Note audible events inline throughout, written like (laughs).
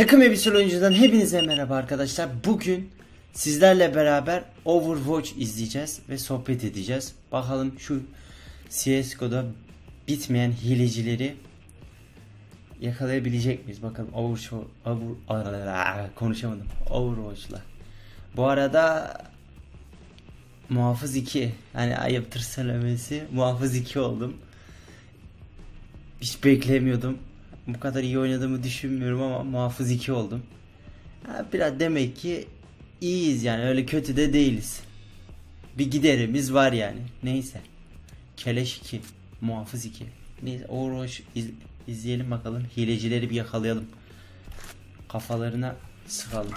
Takım Elbiseli Oyuncu'dan hepinize merhaba arkadaşlar. Bugün sizlerle beraber Overwatch izleyeceğiz ve sohbet edeceğiz. Bakalım şu CSGO'da bitmeyen hilecileri yakalayabilecek miyiz? Bakalım Overwatch, Over, konuşamadım. Overwatch'la. Bu arada Muhafız 2 yani ayıptır söylemesi Muhafız 2 oldum. Hiç beklemiyordum. Bu kadar iyi oynadığımı düşünmüyorum ama muhafız 2 oldum. Ha, biraz demek ki iyiyiz yani öyle kötü de değiliz. Bir giderimiz var yani. Neyse. Keleş 2. Muhafız 2. Neyse Overwatch iz, izleyelim bakalım. Hilecileri bir yakalayalım. Kafalarına sıkalım.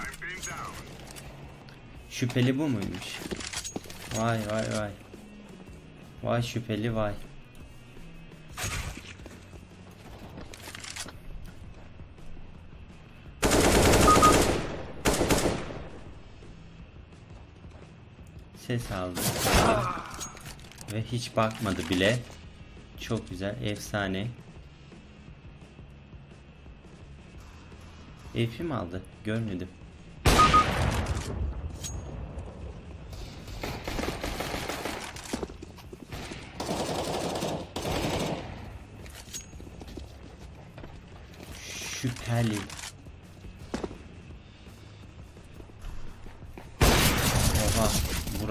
Şüpheli bu muymuş? Vay vay vay. Vay şüpheli vay. Ses aldı. Ve hiç bakmadı bile. Çok güzel. Efsane. F'i mi aldı? Görmedim. Şüpheli.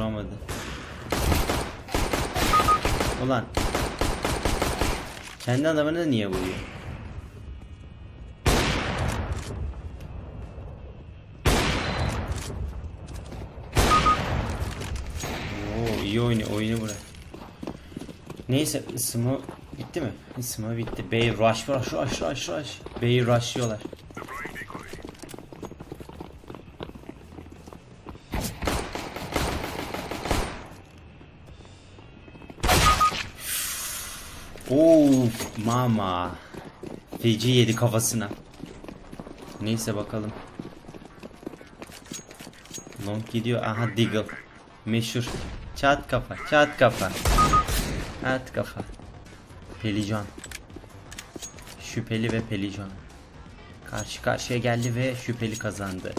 Vuramadı. Ulan. Kendi adamını niye vuruyor? Oo iyi oyunu oyunu bırak. Neyse ısımı bitti mi? Isımı bitti. Bey rush rush rush rush rush. Bey rushlıyorlar. Of mama. Feci yedi kafasına. Neyse bakalım. Long gidiyor. Aha Diggle. Meşhur. Çat kafa. Çat kafa. At kafa. Pelican. Şüpheli ve Pelican. Karşı karşıya geldi ve şüpheli kazandı.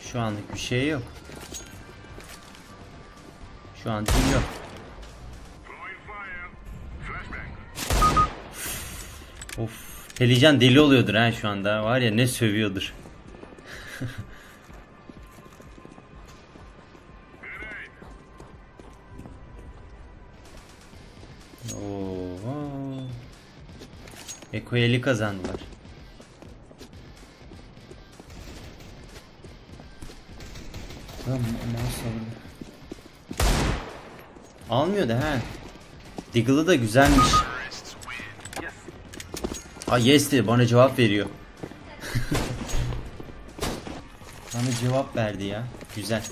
Şu anlık bir şey yok. Şu an değil yok. Of. Pelican deli oluyordur ha şu anda. Var ya ne sövüyordur. (laughs) Oo. Ekoyeli kazandılar. Aldı. Almıyor da he. Diggle'ı da güzelmiş. Aa yes dedi bana cevap veriyor. (laughs) bana cevap verdi ya. Güzel.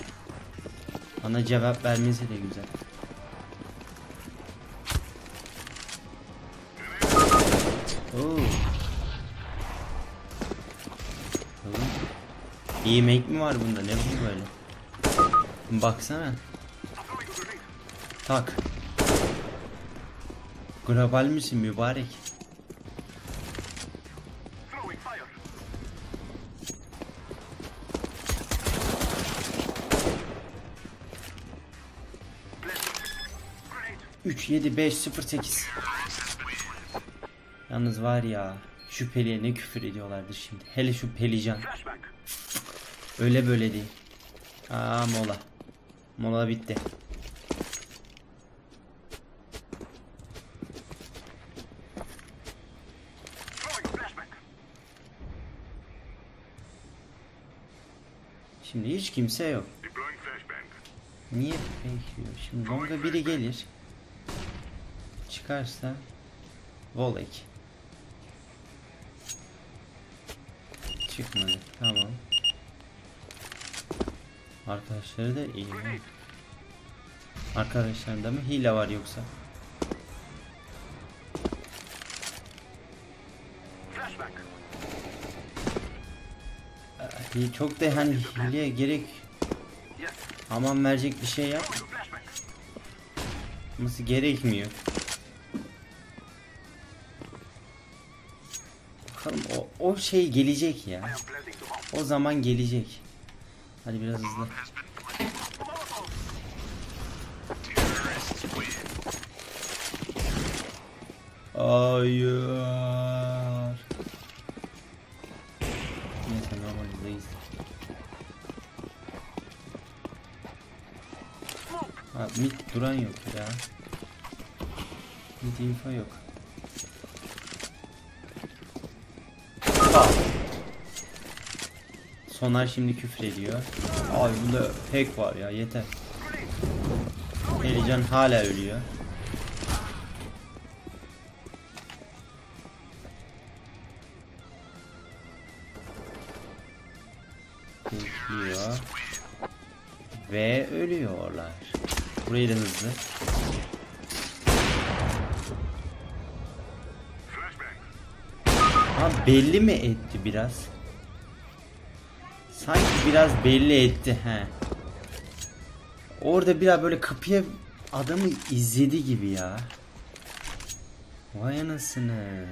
Bana cevap vermesi de güzel. Oo. İyi make mi var bunda? Ne bu böyle? Baksana. Tak. Global misin mübarek? Üç, yedi, beş, sıfır, sekiz. Yalnız var ya şüpheliye ne küfür ediyorlardır şimdi. Hele şu pelican. Öyle böyle değil. Aa mola. Mola bitti. Şimdi hiç kimse yok. Niye bekliyor? Şimdi longa biri gelir. Çıkarsa Volek. Çıkmadı. Tamam. Arkadaşları da iyi. mi? Arkadaşlarında mı hile var yoksa? Çok da hani hileye gerek aman verecek bir şey yap. Nasıl gerekmiyor. Bakalım o, o şey gelecek ya. O zaman gelecek. Hadi biraz hızlı. Hayır. Neyse normal hızlıyız. Ha mid duran yok ya. Mid info yok. Sonar şimdi küfür ediyor. Ay bunda hack var ya yeter. Elican hala ölüyor. Bekliyor. Ve ölüyorlar. Burayı da hızlı. Ha belli mi etti biraz? Sanki biraz belli etti he. Orada biraz böyle kapıya adamı izledi gibi ya. Vay anasını.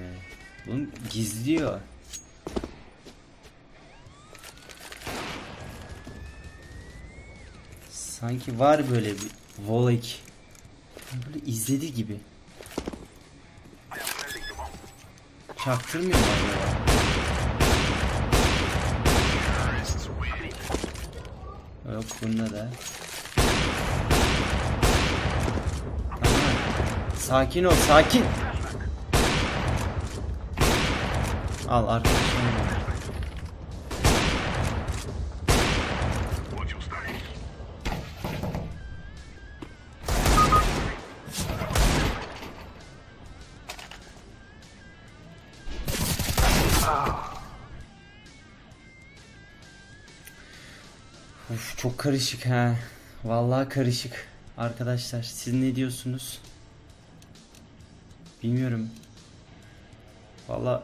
Bunu gizliyor. Sanki var böyle bir volek. Böyle izledi gibi. Çaktırmıyor mu acaba? Yok bunda da. Sakin ol sakin. Al arkadaşım. Uf, çok karışık ha. Vallahi karışık. Arkadaşlar siz ne diyorsunuz? Bilmiyorum. Vallahi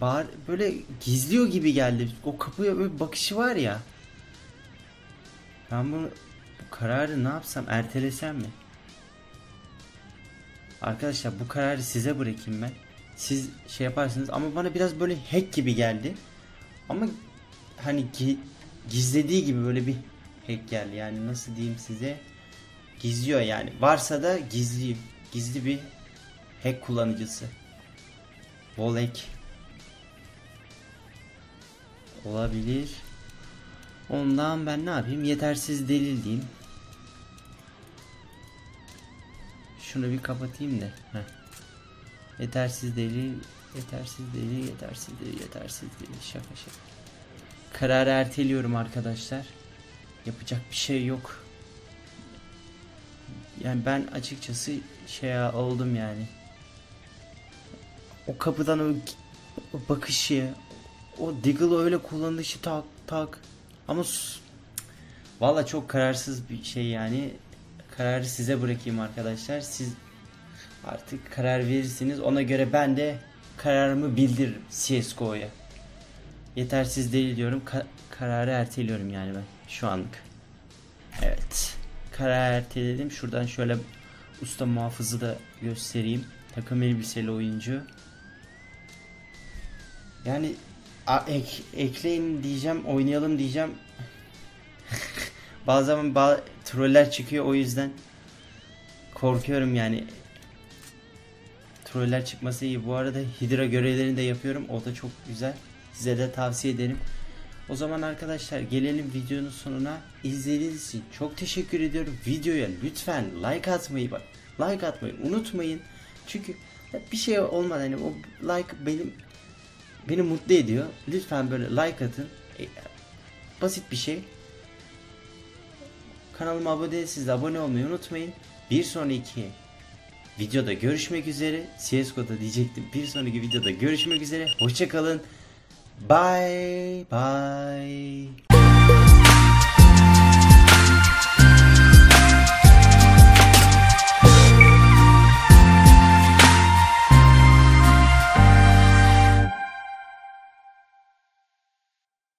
Bar böyle gizliyor gibi geldi. O kapıya böyle bakışı var ya. Ben bunu bu kararı ne yapsam ertelesem mi? Arkadaşlar bu kararı size bırakayım ben. Siz şey yaparsınız ama bana biraz böyle hack gibi geldi. Ama hani gi- gizlediği gibi böyle bir hack geldi. Yani nasıl diyeyim size? Gizliyor yani. Varsa da gizli gizli bir hack kullanıcısı. Volek olabilir. Ondan ben ne yapayım? Yetersiz delil diyeyim. Şunu bir kapatayım da. Heh. Yetersiz delil, yetersiz delil, yetersiz delil, yetersiz delil. Şaka şaka. Kararı erteliyorum arkadaşlar. Yapacak bir şey yok. Yani ben açıkçası şey oldum yani. O kapıdan o, o bakışı, o Diggle öyle kullanışı tak tak. Ama valla çok kararsız bir şey yani. Kararı size bırakayım arkadaşlar. Siz artık karar verirsiniz. Ona göre ben de kararımı bildiririm CSGO'ya. Yetersiz değil diyorum. Ka- kararı erteliyorum yani ben şu anlık. Evet. Karar erteledim. Şuradan şöyle usta muhafızı da göstereyim. Takım elbiseli oyuncu. Yani ek, ekleyin diyeceğim, oynayalım diyeceğim. (laughs) Bazen ba- troller çıkıyor o yüzden korkuyorum yani. Troller çıkması iyi. Bu arada Hydra görevlerini de yapıyorum. O da çok güzel. Size de tavsiye ederim. O zaman arkadaşlar gelelim videonun sonuna. İzlediğiniz için çok teşekkür ediyorum. Videoya lütfen like atmayı bak. Like atmayı unutmayın. Çünkü bir şey olmadan hani o like benim beni mutlu ediyor. Lütfen böyle like atın. E, basit bir şey. Kanalıma abone değilseniz de abone olmayı unutmayın. Bir sonraki videoda görüşmek üzere. CSGO'da diyecektim. Bir sonraki videoda görüşmek üzere. Hoşçakalın. Bye bye.